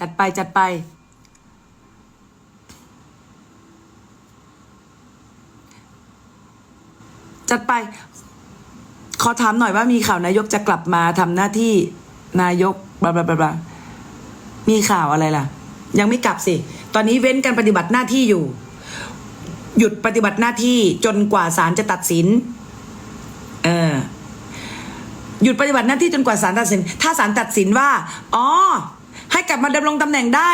จัดไปจัดไป จัดไป ขอถามหน่อยว่ามีข่าวนายกจะกลับมาทำหน้าที่นายกบลาบลาบลามีข่าวอะไรล่ะ ยังไม่กลับสิ ตอนนี้เว้นการปฏิบัติหน้าที่อยู่ หยุดปฏิบัติหน้าที่จนกว่าศาลจะตัดสิน เออหยุดปฏิบัติหน้าที่จนกว่าศาลตัดสิน ถ้าศาลตัดสินว่า อ๋อ ให้กลับมาดำรงตำแหน่งได้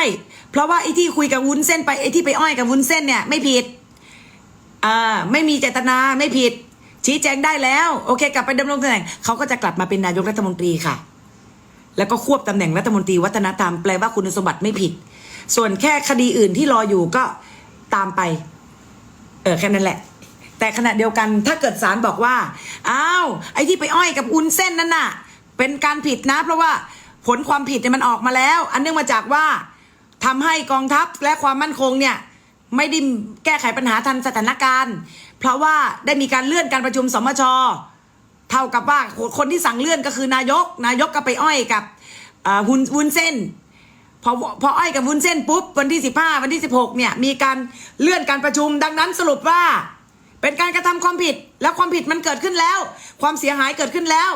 เพราะว่าไอ้ที่คุยกับวุ้นเส้นไปไอ้ที่ไปอ้อยกับวุ้นเส้นเนี่ยไม่ผิดอ่าไม่มีเจตนาไม่ผิด ชี้แจงได้แล้ว โอเค กลับไปดำรงตำแหน่งเขาก็จะกลับมาเป็นนายกรัฐมนตรีค่ะ แล้วก็ควบตำแหน่งรัฐมนตรีวัฒนธรรมแปลว่าคุณสมบัติไม่ผิด ส่วนแค่คดีอื่นที่รออยู่ก็ตามไปเออแค่นั้นแหละ แต่ขณะเดียวกันถ้าเกิดศาลบอกว่าอ้าวไอ้ที่ไปอ้อยกับอุ้นเส้นนั่นน่ะ เป็นการผิดนะ เพราะว่า ผลความผิดเนี่ยมันออกมาแล้ว อันเนื่องมาจากว่าทำให้กองทัพและความมั่นคงเนี่ยไม่ได้แก้ไขปัญหาทันสถานการณ์ เพราะว่าได้มีการเลื่อนการประชุมสมชเท่ากับว่าคนที่สั่งเลื่อนก็คือนายก นายกก็ไปอ้อยกับอ่าวุ้นวุ้นเส้นพอพออ้อยกับวุ้นเส้นปุ๊บวันที่ 15 วันที่ 16เนี่ยมีการเลื่อนการประชุมดังนั้นสรุปว่า เป็นการกระทำความผิดแล้วความผิดมันเกิดขึ้นแล้ว ความเสียหายเกิดขึ้นแล้ว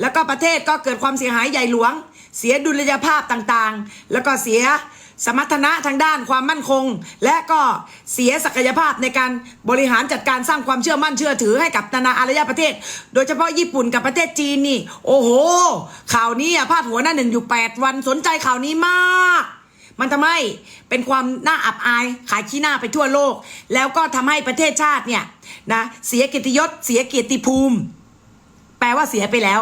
แล้วก็ประเทศก็เกิดความเสียหายใหญ่หลวง เสียดุลยภาพต่างๆ แล้วก็เสียสมรรถนะทางด้านความมั่นคง และก็เสียศักยภาพในการบริหารจัดการสร้างความเชื่อมั่นเชื่อถือให้กับนานาอารยประเทศ โดยเฉพาะญี่ปุ่นกับประเทศจีนนี่ โอ้โห ข่าวนี้อะพาดหัวหน้าหนึ่งอยู่ 8 วันสนใจข่าวนี้มาก มันทำให้เป็นความน่าอับอายขายขี้หน้าไปทั่วโลก แล้วก็ทำให้ประเทศชาติเนี่ยนะเสียเกียรติยศเสียเกียรติภูมิ แปลว่าเสียไปแล้ว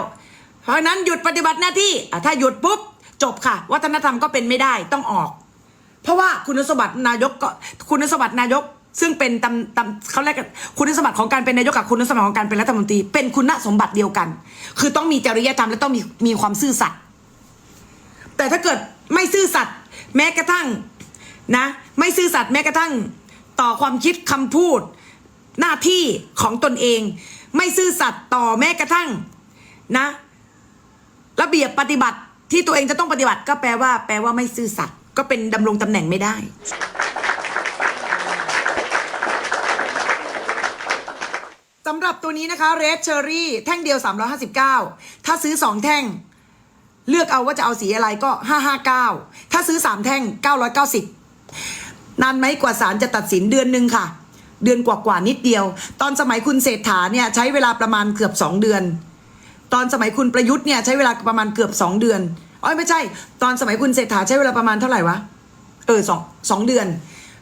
ราะฉะนั้นหยุดปฏิบัติหน้าที่อะถ้าหยุดปุ๊บจบค่ะ วัฒนธรรมก็เป็นไม่ได้ต้องออก เพราะว่าคุณสมบัตินายกก็คุณสมบัตินายก ซึ่งเป็นตำตำเขาเรียกกันคุณสมบัติของการเป็นนายกกับคุณสมบัติของการเป็นรัฐมนตรี เป็นคุณสมบัติเดียวกัน คือต้องมีจริยธรรมและต้องมีมีความซื่อสัตย์แต่ถ้าเกิดไม่ซื่อสัตย์แม้กระทั่งนะไม่ซื่อสัตย์แม้กระทั่งต่อความคิดคำพูดหน้าที่ของตนเอง ไม่ซื่อสัตย์ต่อแม้กระทั่งนะ ระเบียบปฏิบัติที่ตัวเองจะต้องปฏิบัติก็แปลว่า แปลว่าไม่ซื่อสัตย์ก็เป็นดำรงตำแหน่งไม่ได้ สำหรับตัวนี้นะคะ Red Cherry แท่งเดียว 359 ถ้าซื้อ 2 แท่ง เลือกเอาว่าจะเอาสีอะไรก็ 559 ถ้าซื้อ 3 แท่ง 990 นานไหมกว่าศาลจะตัดสินเดือนหนึ่งค่ะ เดือนกว่าๆนิดเดียว ตอนสมัยคุณเศรษฐาเนี่ยใช้เวลาประมาณเกือบ 2 เดือน ตอนสมัยคุณประยุทธ์เนี่ยใช้เวลาประมาณเกือบ2เดือนอ๋อไม่ใช่ ตอนสมัยคุณเศรษฐาใช้เวลาประมาณเท่าไหร่วะเออสองสองเดือน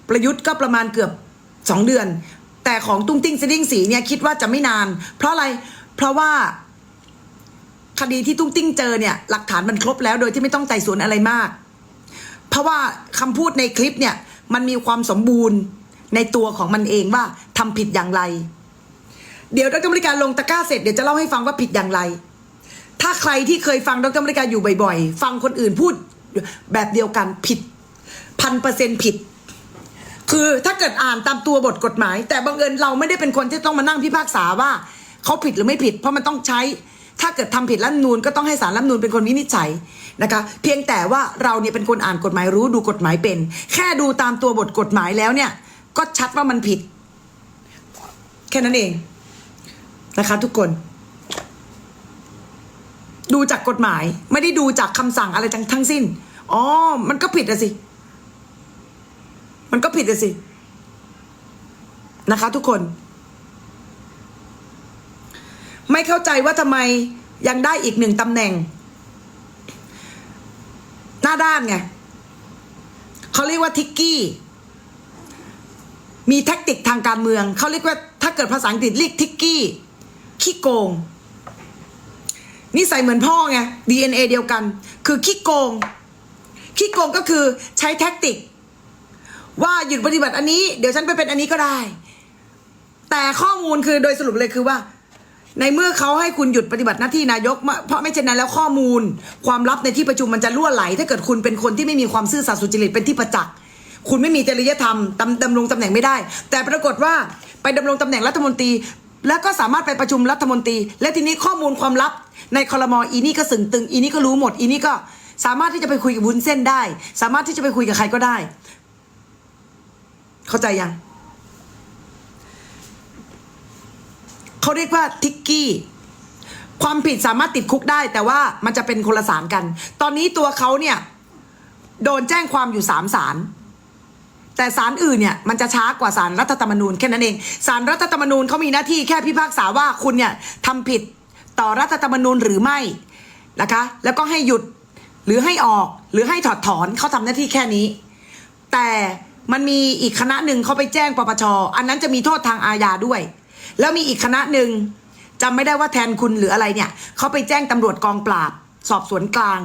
ประยุทธ์ก็ประมาณเกือบสองเดือน แต่ของตุ้งติ้งสดิ้งสีเนี่ยคิดว่าจะไม่นาน เพราะอะไรเพราะว่าคดีที่ตุ้งติ้งเจอเนี่ยหลักฐานมันครบแล้วโดยที่ไม่ต้องไต่สวนอะไรมาก เพราะว่าคำพูดในคลิปเนี่ยมันมีความสมบูรณ์ในตัวของมันเองว่าทำผิดอย่างไร เดี๋ยวดรบริการลงตะกร้าเสร็จเดี๋ยวจะเล่าให้ฟังว่าผิดอย่างไร ถ้าใครที่เคยฟังดรบริการอยู่บ่อยๆ ฟังคนอื่นพูดแบบเดียวกันผิดพันเปอร์เซ็นผิด คือถ้าเกิดอ่านตามตัวบทกฎหมาย แต่บังเอิญเราไม่ได้เป็นคนที่ต้องมานั่งพิพากษาว่าเขาผิดหรือไม่ผิด เพราะมันต้องใช้ ถ้าเกิดทำผิดรัฐนูนก็ต้องให้สารรัฐนูนเป็นคนวินิจฉัยนะคะ เพียงแต่ว่าเราเนี่ยเป็นคนอ่านกฎหมายรู้ดูกฎหมายเป็น แค่ดูตามตัวบทกฎหมายแล้วเนี่ย ก็ชัดว่ามันผิด แค่นั้นเอง นะคะ ทุกคน ดูจากกฎหมาย ไม่ได้ดูจากคำสั่งอะไรทั้งทั้งสิ้น อ๋อ มันก็ผิดอะสิ มันก็ผิดอะสิ นะคะ ทุกคน ไม่เข้าใจว่าทำไมยังได้อีกหนึ่งตำแหน่ง หน้าด้านไงเขาเรียกว่าทิกกี้ มีแท็กติกทางการเมือง เขาเรียกว่าถ้าเกิดภาษาอังกฤษเรียกทิกกี้ ขี้โกงนิสัยเหมือนพ่อไง DNA เดียวกัน คือขี้โกง ขี้โกงก็คือใช้แท็กติก ว่าหยุดปฏิบัติอันนี้ เดี๋ยวฉันไปเป็นอันนี้ก็ได้ แต่ข้อมูลคือโดยสรุปเลยคือว่า ในเมื่อเขาให้คุณหยุดปฏิบัติหน้าที่นายก เพราะไม่เช่นนั้นแล้วข้อมูล ความลับในที่ประชุมมันจะล่วไหล ถ้าเกิดคุณเป็นคนที่ไม่มีความซื่อสัตย์สุจริตเป็นที่ประจักษ์คุณไม่มีจริยธรรมดำดำรงตำแหน่งไม่ได้ แต่ปรากฏว่าไปดำรงตำแหน่งรัฐมนตรี แล้วก็สามารถไปประชุมรัฐมนตรี และทีนี้ข้อมูลความลับ ในคอรมออีนี่ก็สึงตึง อีนี่ก็รู้หมด อีนี่ก็สามารถที่จะไปคุยกับวุ้นเส้นได้ สามารถที่จะไปคุยกับใครก็ได้ เข้าใจยังเขาเรียกว่าทิกกี้ความผิดสามารถติดคุกได้ แต่ว่ามันจะเป็นคนละสารกัน ตอนนี้ตัวเขาเนี่ย โดนแจ้งความอยู่สามศาล แต่ศาลอื่นเนี่ยมันจะช้ากว่าศาลรัฐธรรมนูญแค่นั้นเองศาลรัฐธรรมนูญเขามีหน้าที่แค่พิพากษาว่าคุณเนี่ยทำผิดต่อรัฐธรรมนูญหรือไม่นะคะ แล้วก็ให้หยุดหรือให้ออกหรือให้ถอดถอนเขาทำหน้าที่แค่นี้ แต่มันมีอีกคณะหนึ่งเขาไปแจ้งปปชอันนั้นจะมีโทษทางอาญาด้วย แล้วมีอีกคณะหนึ่งจำไม่ได้ว่าแทนคุณหรืออะไรเนี่ยเขาไปแจ้งตำรวจกองปราบ สอบสวนกลาง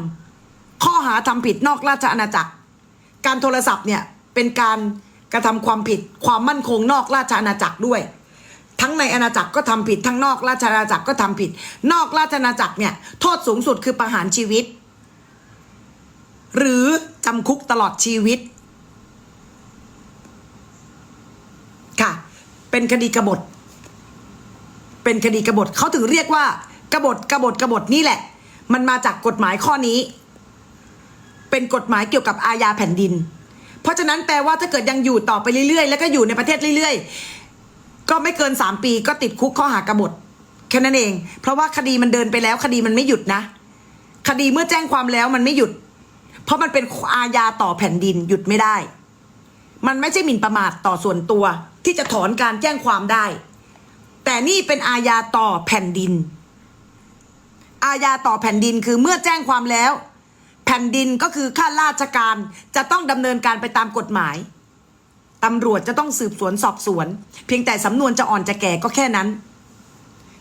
ข้อหาทำผิดนอกราชอาณาจักร การโทรศัพท์เนี่ย เป็นการกระทำความผิดความมั่นคงนอกราชอาณาจักรด้วย ทั้งในอาณาจักรก็ทำผิด ทั้งนอกราชอาณาจักรก็ทำผิด นอกราชอาณาจักรเนี่ยโทษสูงสุดคือประหารชีวิต หรือจำคุกตลอดชีวิต ค่ะ เป็นคดีกบฏ เป็นคดีกบฏเขาถึงเรียกว่ากบฏกบฏกบฏนี่แหละ มันมาจากกฎหมายข้อนี้ เป็นกฎหมายเกี่ยวกับอาญาแผ่นดิน เพราะฉะนั้นแปลว่าถ้าเกิดยังอยู่ต่อไปเรื่อยๆ แล้วก็อยู่ในประเทศเรื่อยๆ ก็ไม่เกินสามปีก็ติดคุกข้อหากบฏแค่นั้นเอง เพราะว่าคดีมันเดินไปแล้วคดีมันไม่หยุดนะ คดีเมื่อแจ้งความแล้วมันไม่หยุด เพราะมันเป็นอาญาต่อแผ่นดินหยุดไม่ได้ มันไม่ใช่หมิ่นประมาทต่อส่วนตัว ที่จะถอนการแจ้งความได้ แต่นี่เป็นอาญาต่อแผ่นดิน อาญาต่อแผ่นดินคือเมื่อแจ้งความแล้ว แผ่นดินก็คือข้าราชการจะต้องดำเนินการไปตามกฎหมายตำรวจจะต้องสืบสวนสอบสวน เพียงแต่สำนวนจะอ่อนจะแก่ก็แค่นั้น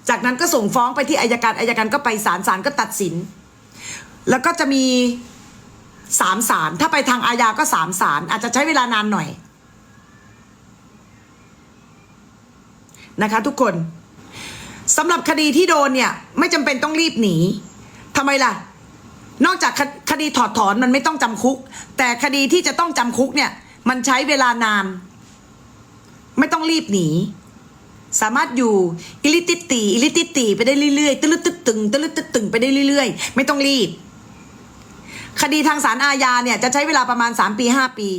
จากนั้นก็ส่งฟ้องไปที่อายการอายการก็ไปศาลศาลก็ตัดสิน แล้วก็จะมีสามศาลถ้าไปทางอาญาก็สามศาลอาจจะใช้เวลานานหน่อยนะคะ ทุกคนสำหรับคดีที่โดนเนี่ย ไม่จำเป็นต้องรีบหนีทำไมล่ะ นอกจากคดีถอดถอนมันไม่ต้องจำคุก แต่คดีที่จะต้องจำคุกเนี่ย มันใช้เวลานาน ไม่ต้องรีบหนี สามารถอยู่อิลิติตีอิลิติตีไปได้เรื่อยๆตลึดตึดตึงตลึดตึดตึงไปได้เรื่อยๆ ไม่ต้องรีบ คดีทางศาลอาญาเนี่ยจะใช้เวลาประมาณ 3 ปี 5 ปี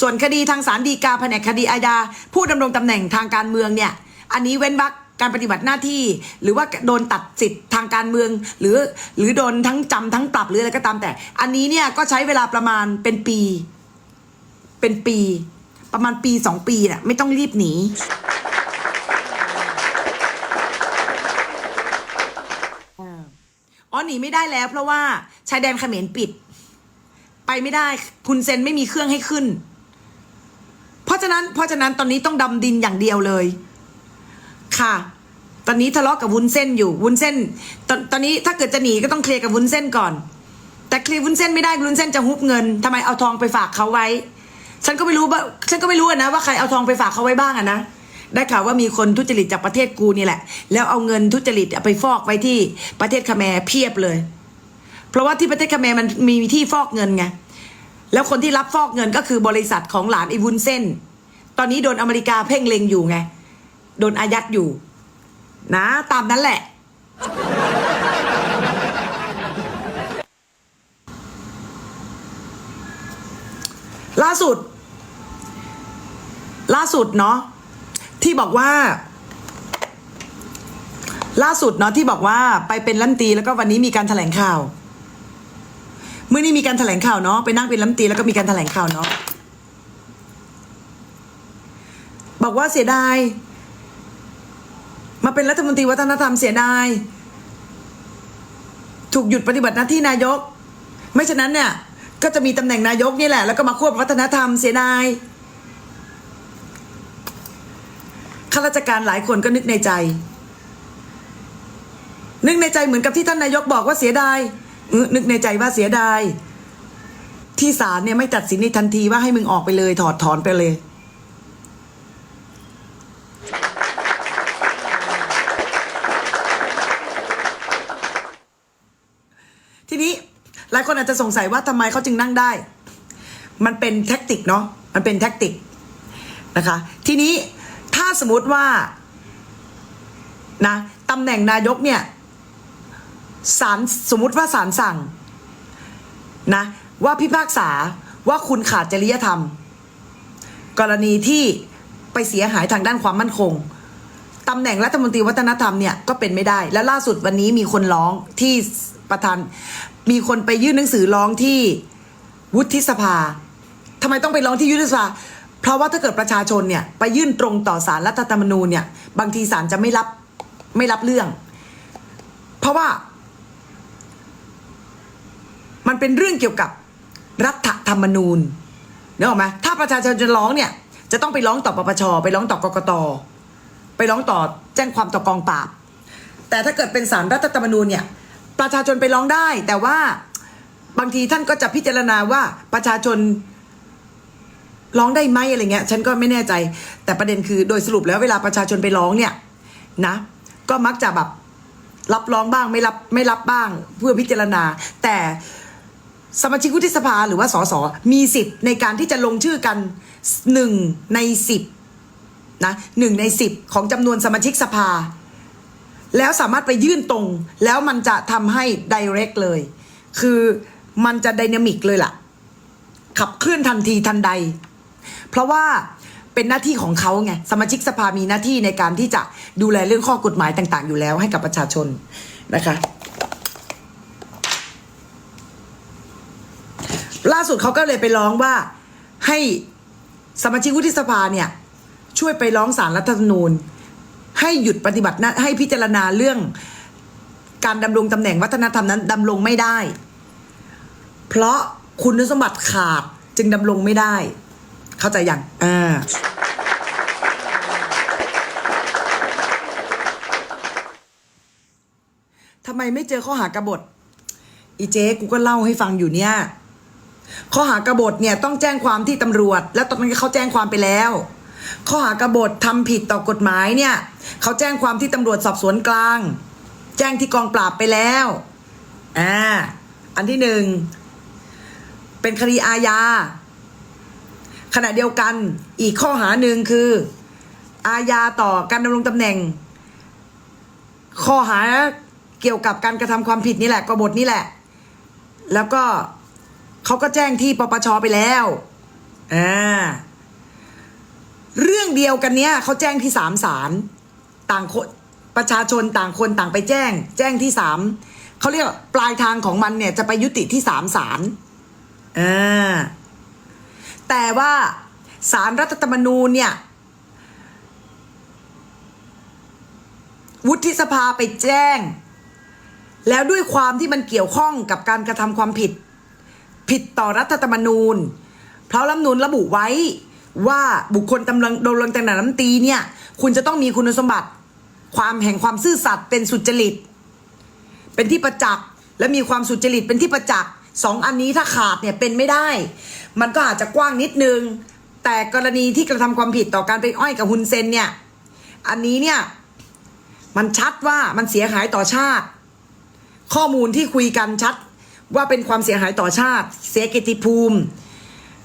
ส่วนคดีทางศาลฎีกาแผนกคดีอาญาผู้ดำรงตำแหน่งทางการเมืองเนี่ย อันนี้เว้นวรรค การปฏิบัติหน้าที่ หรือว่าโดนตัดสิทธิ์ทางการเมือง หรือหรือโดนทั้งจำทั้งปรับหรืออะไรก็ตามแต่ อันนี้เนี่ยก็ใช้เวลาประมาณเป็นปี เป็นปี ประมาณปีสองปีน่ะไม่ต้องรีบหนีอ๋อหนีไม่ได้แล้ว เพราะว่าชายแดนเขมรปิด ไปไม่ได้คุณเซนไม่มีเครื่องให้ขึ้น เพราะฉะนั้นเพราะฉะนั้นตอนนี้ต้องดำดินอย่างเดียวเลย ค่ะ ตอนนี้ทะเลาะกับวุ้นเส้นอยู่ วุ้นเส้น ตอนตอนนี้ถ้าเกิดจะหนีก็ต้องเคลียร์กับวุ้นเส้นก่อน แต่เคลียร์วุ้นเส้นไม่ได้วุ้นเส้นจะฮุบเงินทำไมเอาทองไปฝากเขาไว้ ฉันก็ไม่รู้ว่าฉันก็ไม่รู้นะว่าใครเอาทองไปฝากเขาไว้บ้างอะนะได้ข่าวว่ามีคนทุจริตจากประเทศกูนี่แหละ แล้วเอาเงินทุจริตไปฟอกไว้ที่ประเทศคาแมร์เพียบเลย เพราะว่าที่ประเทศคาแมร์มันมีที่ฟอกเงินไง แล้วคนที่รับฟอกเงินก็คือบริษัทของหลานไอ้วุ้นเส้น ตอนนี้โดนอเมริกาเพ่งเล็งอยู่ไง โดนอายัดอยู่ นะ ตามนั้นแหละ ล่าสุด ล่าสุดเนาะที่บอกว่า ล่าสุดเนาะที่บอกว่าไปเป็นรัฐมนตีแล้วก็วันนี้มีการแถลงข่าวเมื่อนี้มีการแถลงข่าวเนาะไปนั่งเป็นรัฐมนตีแล้วก็มีการแถลงข่าวเนาะบอกว่าเสียดาย มาเป็นรัฐมนตรีวัฒนธรรมเสียดาย ถูกหยุดปฏิบัติหน้าที่นายก ไม่ฉะนั้นเนี่ย ก็จะมีตำแหน่งนายกนี่แหละ แล้วก็มาควบวัฒนธรรมเสียดายข้าราชการหลายคนก็นึกในใจ นึกในใจเหมือนกับที่ท่านนายกบอกว่าเสียดายเออนึกในใจว่าเสียดาย ที่ศาลเนี่ยไม่ตัดสินในทันทีว่าให้มึงออกไปเลย ถอดถอนไปเลย ทีนี้หลายคนอาจจะสงสัยว่าทำไมเขาจึงนั่งได้ มันเป็นแท็กติกเนาะ มันเป็นแท็กติกนะคะ ทีนี้ถ้าสมมติว่านะตำแหน่งนายกเนี่ยศาลสมมติว่าศาลสั่งนะว่าพิพากษาว่าคุณขาดจริยธรรม กรณีที่ไปเสียหายทางด้านความมั่นคงตำแหน่งรัฐมนตรีวัฒนธรรมเนี่ยก็เป็นไม่ได้ และล่าสุดวันนี้มีคนร้องที่ประธาน มีคนไปยื่นหนังสือร้องที่วุฒิสภาทำไมต้องไปร้องที่วุฒิสภา เพราะว่าถ้าเกิดประชาชนเนี่ยไปยื่นตรงต่อสารรัฐธรรมนูญเนี่ย บางทีศาลจะไม่รับไม่รับเรื่อง เพราะว่า มันเป็นเรื่องเกี่ยวกับรัฐธรรมนูญนึกออกไหมถ้าประชาชนจะร้องเนี่ย จะต้องไปร้องต่อปปชไปร้องต่อกกตไปร้องต่อแจ้งความต่อกองปราบ แต่ถ้าเกิดเป็นสารรัฐธรรมนูญเนี่ย ประชาชนไปร้องได้ แต่ว่าบางทีท่านก็จะพิจารณาว่าประชาชนร้องได้ไหมอะไรเงี้ย ฉันก็ไม่แน่ใจ แต่ประเด็นคือโดยสรุปแล้วเวลาประชาชนไปร้องเนี่ยนะ ก็มักจะแบบรับร้องบ้างไม่รับไม่รับบ้างเพื่อพิจารณา แต่สมาชิกวุฒิสภาหรือว่าสสมีสิทธิ์ในการที่จะลงชื่อกันหนึ่งในสิบนะหนึ่งในสิบของจำนวนสมาชิกสภา แล้วสามารถไปยื่นตรง แล้วมันจะทำให้ direct เลย คือมันจะ d y นามิกเลยล่ะ ขับเคลื่อนทันทีทันใด เพราะว่าเป็นหน้าที่ของเขาไง สมาชิกสภามีหน้าที่ในการที่จะดูแลเรื่องข้อกฎหมายต่างๆ อยู่แล้วให้กับประชาชนนะคะล่าสุดเขาก็เลยไปร้องว่าให้สมาชิกวุฒิสภาเนี่ย ช่วยไปร้องศาลรัฐธรรมนูญ ให้หยุดปฏิบัติหน้าให้พิจารณาเรื่อง การดำรงตำแหน่งวัฒนธรรมนั้นดำรงไม่ได้ เพราะคุณสมบัติขาดจึงดำรงไม่ได้ เข้าใจยังอ่าทำไมไม่เจอข้อหากบฏ อีเจ๊กูก็เล่าให้ฟังอยู่เนี่ย ข้อหากบฏเนี่ยต้องแจ้งความที่ตำรวจ แล้วตอนนี้นเขาแจ้งความไปแล้ว ข้อหากบฏทำผิดต่อกฎหมายเนี่ยเขาแจ้งความที่ตำรวจสอบสวนกลาง แจ้งที่กองปราบไปแล้วอ่าอันที่หนึ่งเป็นคดีอาญาขณะเดียวกันอีกข้อหาหนึ่งคือ อาญาต่อการดำรงตำแหน่ง ข้อหาเกี่ยวกับการกระทำความผิดนี่แหละกบฏนี่แหละ แล้วก็เขาก็แจ้งที่ปปชไปแล้วอ่า เรื่องเดียวกันเนี้ยเขาแจ้งที่สามศาลต่างคนประชาชนต่างคนต่างไปแจ้ง แจ้งที่สามเขาเรียกว่าปลายทางของมันเนี่ยจะไปยุติที่สามศาลอ่าแต่ว่าสารรัฐธรรมนูญเนี่ยวุฒิสภาไปแจ้ง แล้วด้วยความที่มันเกี่ยวข้องกับการกระทำความผิด ผิดต่อรัฐธรรมนูญ เพราะรัฐธรรมนูญระบุไว้ ว่าบุคคลตำแหน่งดำรงตำแหน่งรัฐมนตรีเนี่ย คุณจะต้องมีคุณสมบัติ ความแห่งความซื่อสัตย์เป็นสุจริต เป็นที่ประจักษ์และมีความสุจริตเป็นที่ประจักษ์สองอันนี้ถ้าขาดเนี่ยเป็นไม่ได้ มันก็อาจจะกว้างนิดนึง แต่กรณีที่กระทำความผิดต่อการเป็นอ้อยกับฮุนเซนเนี่ย อันนี้เนี่ย มันชัดว่ามันเสียหายต่อชาติ ข้อมูลที่คุยกันชัดว่าเป็นความเสียหายต่อชาติ เสียเกียรติภูมิ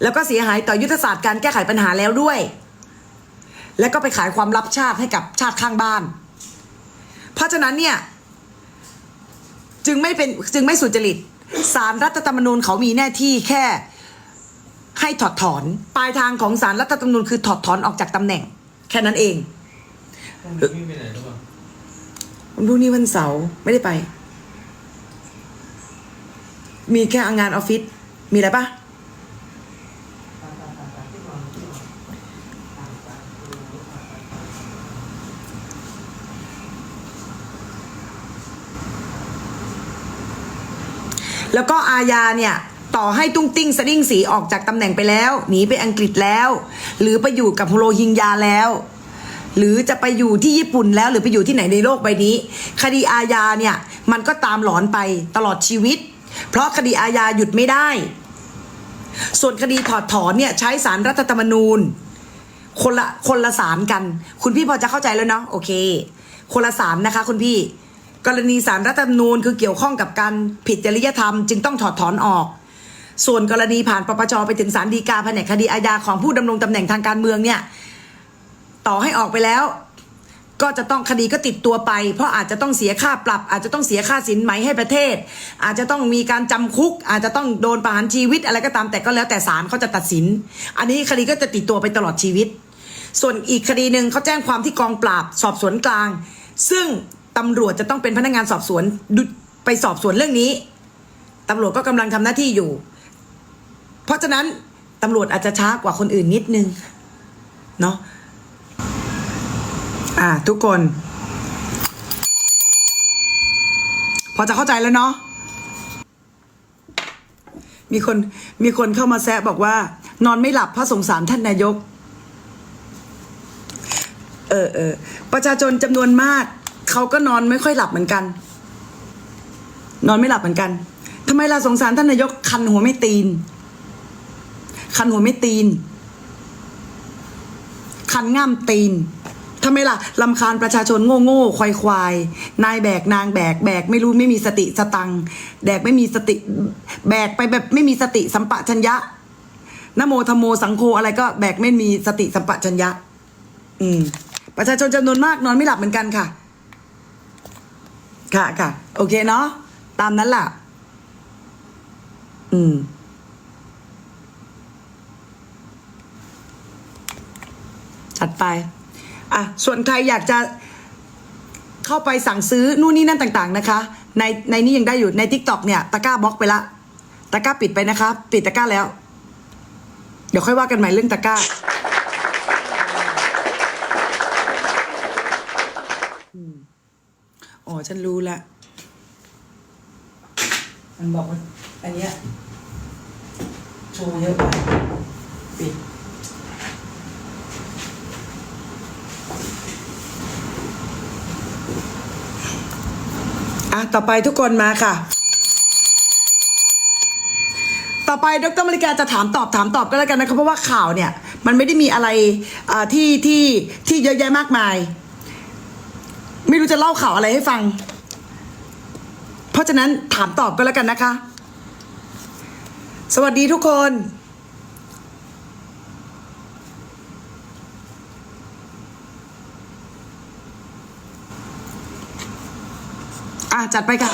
แล้วก็เสียหายต่อยุทธศาสตร์การแก้ไขปัญหาแล้วด้วย แล้วก็ไปขายความลับชาติให้กับชาติข้างบ้าน เพราะฉะนั้นเนี่ย จึงไม่เป็นจึงไม่สุจริตสารรัฐธรรมนูญเขามีหน้าที่แค่ให้ถอดถอน ปลายทางของสารรัฐธรรมนูญคือถอดถอนออกจากตำแหน่ง แค่นั้นเองวันพรุ่งนี้วันเสาร์ไม่ได้ไป มีแค่งานออฟฟิศมีอะไรปะ แล้วก็อาญาเนี่ยต่อให้ตุ้งติ้งสดิ้งสีออกจากตำแหน่งไปแล้วหนีไปอังกฤษแล้ว หรือไปอยู่กับโรฮิงญาแล้ว หรือจะไปอยู่ที่ญี่ปุ่นแล้ว หรือไปอยู่ที่ไหนในโลกใบนี้ คดีอาญาเนี่ยมันก็ตามหลอนไปตลอดชีวิต เพราะคดีอาญาหยุดไม่ได้ ส่วนคดีถอดถอนเนี่ยใช้สารรัฐธรรมนูญ คนละคนละสารกัน คุณพี่พอจะเข้าใจแล้วเนาะโอเค คนละสารนะคะคุณพี่ กรณีสารรัฐธรรมนูญคือเกี่ยวข้องกับการผิดจริยธรรมจึงต้องถอดถอนออก ส่วนกรณีผ่านปปชไปถึงศาลฎีกาแผนกคดีอาญาของผู้ดำรงตำแหน่งทางการเมืองเนี่ยต่อให้ออกไปแล้ว ก็จะต้องคดีก็ติดตัวไป เพราะอาจจะต้องเสียค่าปรับ อาจจะต้องเสียค่าสินไหมให้ประเทศ อาจจะต้องมีการจำคุก อาจจะต้องโดนประหารชีวิตอะไรก็ตามแต่ก็แล้วแต่ศาลเขาจะตัดสิน อันนี้คดีก็จะติดตัวไปตลอดชีวิต ส่วนอีกคดีหนึ่งเขาแจ้งความที่กองปราบสอบสวนกลาง ซึ่ง ตำรวจจะต้องเป็นพนักงานสอบสวนไปสอบสวนเรื่องนี้ตำรวจก็กำลังทำหน้าที่อยู่ เพราะฉะนั้นตำรวจอาจจะช้ากว่าคนอื่นนิดนึงเนาะอ่า ทุกคน พอจะเข้าใจแล้วเนาะมีคนมีคนเข้ามาแซะบอกว่า นอนไม่หลับเพราะสงสารท่านนายก เออเออประชาชนจำนวนมาก เขาก็นอนไม่ค่อยหลับเหมือนกัน นอนไม่หลับเหมือนกันทำไมล่ะสงสารท่านนายกคันหัวไม่ตีน คันหัวไม่ตีน คันง่ามตีนทำไมล่ะลำคาญประชาชนโง่โง่ควายควายนายแบกนางแบกแบกไม่รู้ไม่มีสติสตังแบกไม่มีสติ แบกไปแบบไม่มีสติสัมปชัญญะนโมธโมสังโฆอะไรก็แบกไม่มีสติสัมปชัญญะ อืม ประชาชนจำนวนมากนอนไม่หลับเหมือนกันค่ะ ค่ะค่ะโอเคเนาะตามนั้นล่ะ อืม จัดไป อะ ส่วนใครอยากจะเข้าไปสั่งซื้อนู่นนี่นั่นต่างๆนะคะ ในในนี้ยังได้อยู่ใน t ิ k t o k เนี่ยตะกร้าบล็อกไปละตะกร้าปิดไปนะคะ ปิดตะกร้าแล้ว เดี๋ยวค่อยว่ากันใหม่เรื่องตะกร้า อ๋อ ฉันรู้ละ มันบอกว่าอันเนี้ยโชว์เยอะไปปิดอะต่อไปทุกคนมาค่ะ ต่อไปดรมริกาจะถามตอบถามตอบก็แล้วกันนะครับเพราะว่าข่าวเนี่ย มันไม่ได้มีอะไรอ่าที่ที่ที่เยอะแยะมากมาย ไม่รู้จะเล่าข่าวอะไรให้ฟัง เพราะฉะนั้นถามตอบก็แล้วกันนะคะ สวัสดีทุกคน อะ จัดไปค่ะ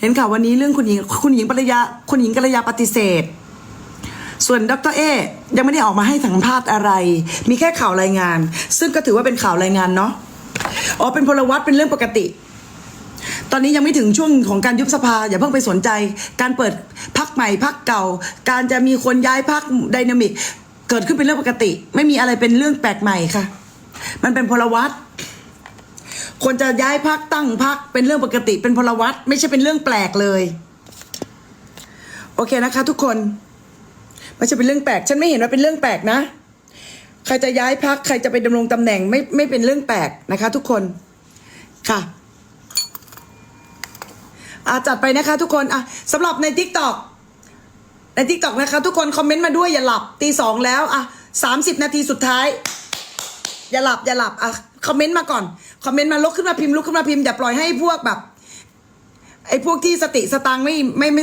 เห็นข่าววันนี้เรื่องคุณหญิงคุณหญิงปริยาคุณหญิงกัลยาปฏิเสธ ส่วนดรเอยังไม่ได้ออกมาให้สัมภาษณ์อะไร มีแค่ข่าวรายงาน ซึ่งก็ถือว่าเป็นข่าวรายงานเนาะอ๋อเป็นพลวัตเป็นเรื่องปกติ ตอนนี้ยังไม่ถึงช่วงของการยุบสภา อย่าเพิ่งไปสนใจ การเปิดพักใหม่พักเก่า การจะมีคนย้ายพักไดนามิกเกิดขึ้นเป็นเรื่องปกติ ไม่มีอะไรเป็นเรื่องแปลกใหม่ค่ะ มันเป็นพลวัตคนจะย้ายพักตั้งพักเป็นเรื่องปกติ เป็นพลวัตไม่ใช่เป็นเรื่องแปลกเลย โอเคนะคะ ทุกคน ไม่ใช่เป็นเรื่องแปลก ฉันไม่เห็นว่าเป็นเรื่องแปลกนะ ใครจะย้ายพักใครจะไปดำรงตำแหน่งไม่ไม่เป็นเรื่องแปลกนะคะ ทุกคนค่ะอาจัดไปนะคะ ทุกคนอะสำหรับใน t ิ k t o k ใน t ิ k t o k นะคะ ทุกคนคอมเมนต์มาด้วยอย่าหลับตีสองแล้วอะสามสิบนาทีสุดท้าย อย่าหลับอย่าหลับอะคอมเมนต์มาก่อนคอมเมนต์มาลุกขึ้นมาพิมพ์ลุกขึ้นมาพิมพ์อย่าปล่อยให้พวกแบบไอ้พวกที่สติสตังไม่ไม่ไม่